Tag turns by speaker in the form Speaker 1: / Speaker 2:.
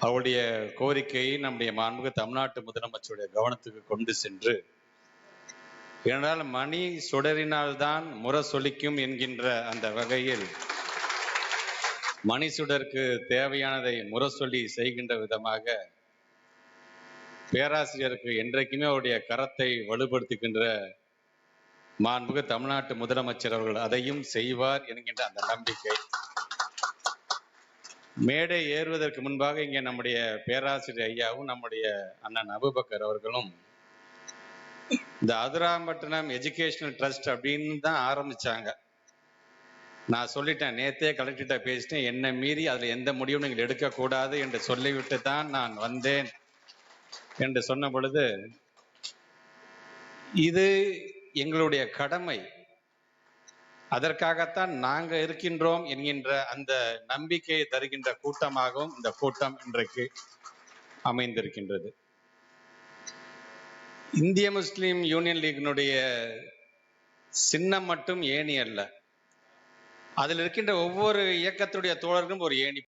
Speaker 1: அவருடைய கோரிக்கையை நம்முடைய மாண்புக்கு தமிழ்நாட்டு முதலமைச்சருடைய கவனத்துக்கு கொண்டு சென்று ஏனென்றால் மணி சுடரினால்தான் முரசொலிக்கும் என்கின்ற அந்த வகையில் மணி சுடருக்கு தேவையானதை முரசொலி செய்கின்ற விதமாக பேராசிரியருக்கு என்றைக்குமே அவருடைய கரத்தை வலுப்படுத்துகின்ற மாண்புக தமிழ்நாட்டு முதலமைச்சர் அவர்கள் அதையும் செய்வார் என்கின்ற அந்த நம்பிக்கை. மேடை ஏறுவதற்கு முன்பாக இங்கே நம்முடைய பேராசிரியர் ஐயாவும் நம்முடைய அண்ணன் அபுபக்கர் அவர்களும் இந்த அதிராம்பட்டினம் எஜுகேஷனல் ட்ரஸ்ட் அப்படின்னு தான் ஆரம்பிச்சாங்க. நான் சொல்லிட்டேன் நேத்தே கலெக்டர்கிட்ட பேசிட்டேன் என்னை மீறி அதுல எந்த முடிவும் நீங்கள் எடுக்கக்கூடாது என்று சொல்லிவிட்டு தான் நான் வந்தேன் என்று சொன்ன பொழுது இது எங்களுடைய கடமை. அதற்காகத்தான் நாங்க இருக்கின்றோம் என்கின்ற அந்த நம்பிக்கையை தருகின்ற கூட்டமாகவும் இந்த கூட்டம் இன்றைக்கு அமைந்திருக்கின்றது. இந்திய முஸ்லிம் யூனியன் லீகினுடைய சின்னம் மட்டும் ஏணி அல்ல. அதில் இருக்கின்ற ஒவ்வொரு இயக்கத்துடைய தோழர்களும் ஒரு ஏணி